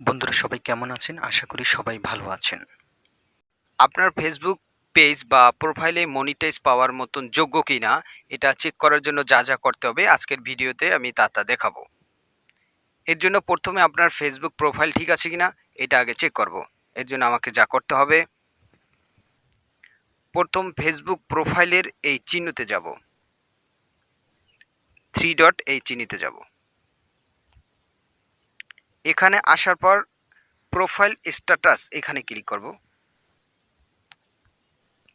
বন্ধুরা সবাই কেমন আছেন? আশা করি সবাই ভালো আছেন। আপনার ফেসবুক পেজ বা প্রোফাইলে মনিটাইজ পাওয়ার মতন যোগ্য কিনা, এটা চেক করার জন্য যা যা করতে হবে, আজকের ভিডিওতে আমি তা তা দেখাবো। এর জন্য প্রথমে আপনার ফেসবুক প্রোফাইল ঠিক আছে কিনা, এটা আগে চেক করব। এর জন্য আমাকে যা করতে হবে, প্রথম ফেসবুক প্রোফাইলের এই চিহ্নতে যাব। থ্রি ডট এই চিহ্নিতে যাব। এখানে আসার পর প্রোফাইল স্ট্যাটাস এখানে ক্লিক করব।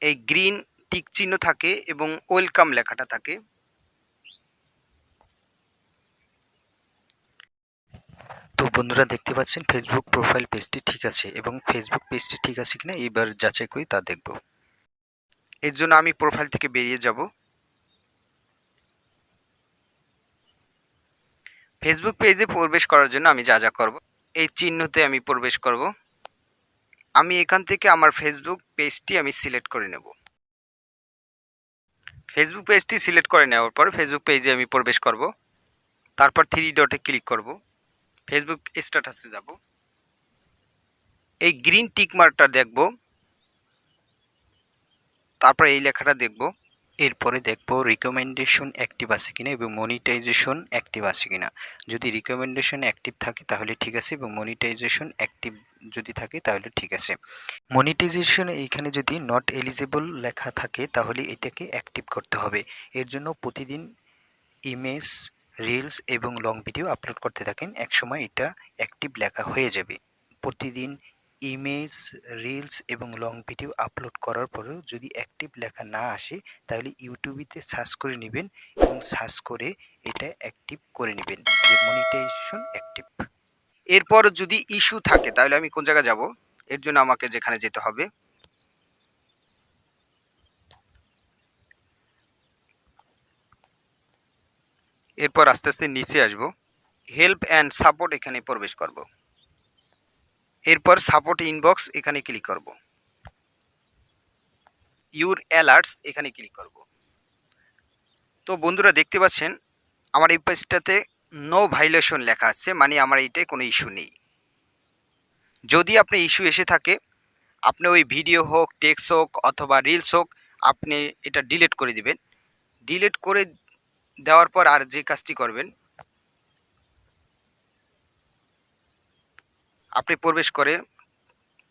এই গ্রিন টিক চিহ্ন থাকে এবং ওয়েলকাম লেখাটা থাকে। তো বন্ধুরা দেখতে পাচ্ছেন ফেসবুক প্রোফাইল পেজটি ঠিক আছে এবং ফেসবুক পেজটি ঠিক আছে কিনা এবার যাচাই করি তা দেখব। এর জন্য আমি প্রোফাইল থেকে বেরিয়ে যাব। ফেসবুক পেজে প্রবেশ করার জন্য আমি যা যা করব, এই চিহ্নতে আমি প্রবেশ করব। আমি এখান থেকে আমার ফেসবুক পেজটি আমি সিলেক্ট করে নেব। ফেসবুক পেজটি সিলেক্ট করে নেওয়ার পর ফেসবুক পেজে আমি প্রবেশ করব। তারপর থ্রি ডটে ক্লিক করব। ফেসবুক স্ট্যাটাসে যাব। এই গ্রিন টিক মার্কটা দেখব। তারপর এই লেখাটা দেখব। এরপরে দেখব রিকমেন্ডেশন অ্যাক্টিভ আছে কিনা এবং মনিটাইজেশন অ্যাক্টিভ আছে কিনা। যদি রিকমেন্ডেশন অ্যাক্টিভ থাকে তাহলে ঠিক আছে এবং মনিটাইজেশন অ্যাক্টিভ যদি থাকে তাহলে ঠিক আছে। মনিটাইজেশন এইখানে যদি নট এলিজিবল লেখা থাকে তাহলে এটাকে অ্যাক্টিভ করতে হবে। এর জন্য প্রতিদিন ইমেজ রিলস এবং লং ভিডিও আপলোড করতে থাকেন। একসময় এটা অ্যাক্টিভ লেখা হয়ে যাবে। প্রতিদিন ইমেজ, রিলস এবং লং ভিডিও আপলোড করার পরেও যদি অ্যাক্টিভ লেখা না আসে, তাহলে ইউটিউবেতে সার্চ করে নেবেন এবং সার্চ করে এটা অ্যাক্টিভ করে নেবেন যে মনিটাইজেশন অ্যাক্টিভ। এরপর যদি ইস্যু থাকে, তাহলে আমি কোন জায়গায় যাব? এর জন্য আমাকে যেখানে যেতে হবে। এরপর আস্তে আস্তে নিচে আসব। হেল্প অ্যান্ড সাপোর্ট এখানে প্রবেশ করব। এরপর সাপোর্ট ইনবক্স এখানে ক্লিক করব। ইউর অ্যালার্টস এখানে ক্লিক করব। তো বন্ধুরা দেখতে পাচ্ছেন, আমার এই পেজটাতে নো ভাইলেশন লেখা আছে মানে আমার এইটায় কোনো ইস্যু নেই। যদি আপনি ইস্যু এসে থাকে, আপনি ওই ভিডিও হোক টেক্সট হোক, অথবা রিলস হোক, আপনি এটা ডিলিট করে দিবেন। ডিলিট করে দেওয়ার পর আর যে কাজটি করবেন আপনি প্রবেশ করে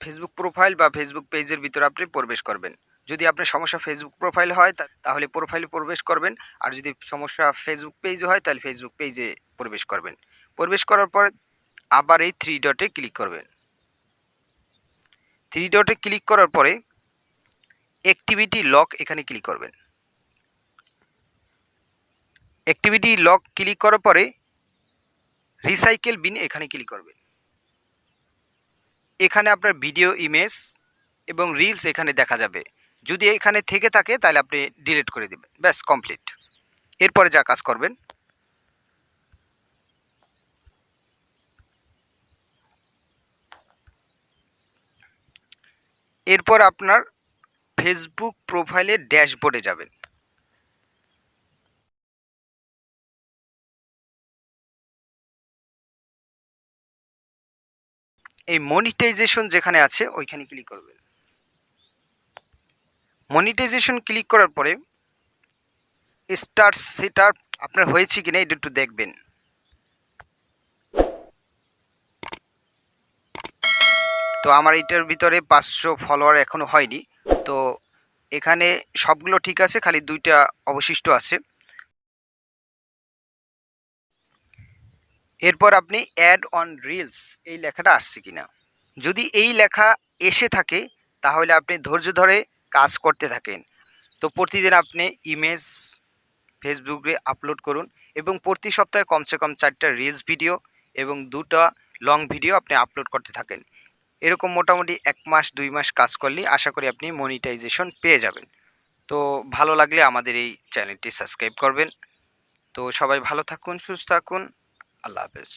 ফেসবুক প্রোফাইল বা ফেসবুক পেজের ভিতরে আপনি প্রবেশ করবেন। যদি আপনার সমস্যা ফেসবুক প্রোফাইল হয় তাহলে প্রোফাইলে প্রবেশ করবেন। আর যদি সমস্যা ফেসবুক পেজে হয়, তাহলে ফেসবুক পেজে প্রবেশ করবেন। প্রবেশ করার পর আবার এই থ্রি ডটে ক্লিক করবেন। থ্রি ডটে ক্লিক করার পরে অ্যাক্টিভিটি লক এখানে ক্লিক করবেন। অ্যাক্টিভিটি লক ক্লিক করার পরে রিসাইকেল বিন এখানে ক্লিক করবেন। এখানে আপনার ভিডিও ইমেজ এবং রিলস এখানে দেখা যাবে। যদি এখানে থেকে থাকে, তাহলে আপনি ডিলিট করে দেবেন। ব্যাস কমপ্লিট এরপরে যা কাজ করবেন, এরপর আপনার ফেসবুক প্রোফাইলের ড্যাশবোর্ডে যাবেন। এই মনিটাইজেশন যেখানে আছে, ওইখানে ক্লিক করবেন। মনিটাইজেশন ক্লিক করার পরে স্টার সেট আপনার হয়েছে কিনা এটা একটু দেখবেন। তো আমার এটার ভিতরে পাঁচশো ফলোয়ার এখনও হয়নি। তো এখানে সবগুলো ঠিক আছে, খালি দুইটা অবশিষ্ট আছে। এরপর আপনি অ্যাড অন রিলস এই লেখাটা আসছে কিনা। যদি এই লেখা এসে থাকে, তাহলে আপনি ধৈর্য ধরে কাজ করতে থাকেন। তো প্রতিদিন আপনি ইমেজ ফেসবুকে আপলোড করুন এবং প্রতি সপ্তাহে কমসে কম চারটা রিলস ভিডিও এবং দুটা লং ভিডিও আপনি আপলোড করতে থাকেন। এরকম মোটামুটি এক মাস, দুই মাস কাজ করলেই আশা করি আপনি মনিটাইজেশন পেয়ে যাবেন। তো ভালো লাগলে আমাদের এই চ্যানেলটি সাবস্ক্রাইব করবেন। তো সবাই ভালো থাকুন, সুস্থ থাকুন। আল্লাহ হাফেজ।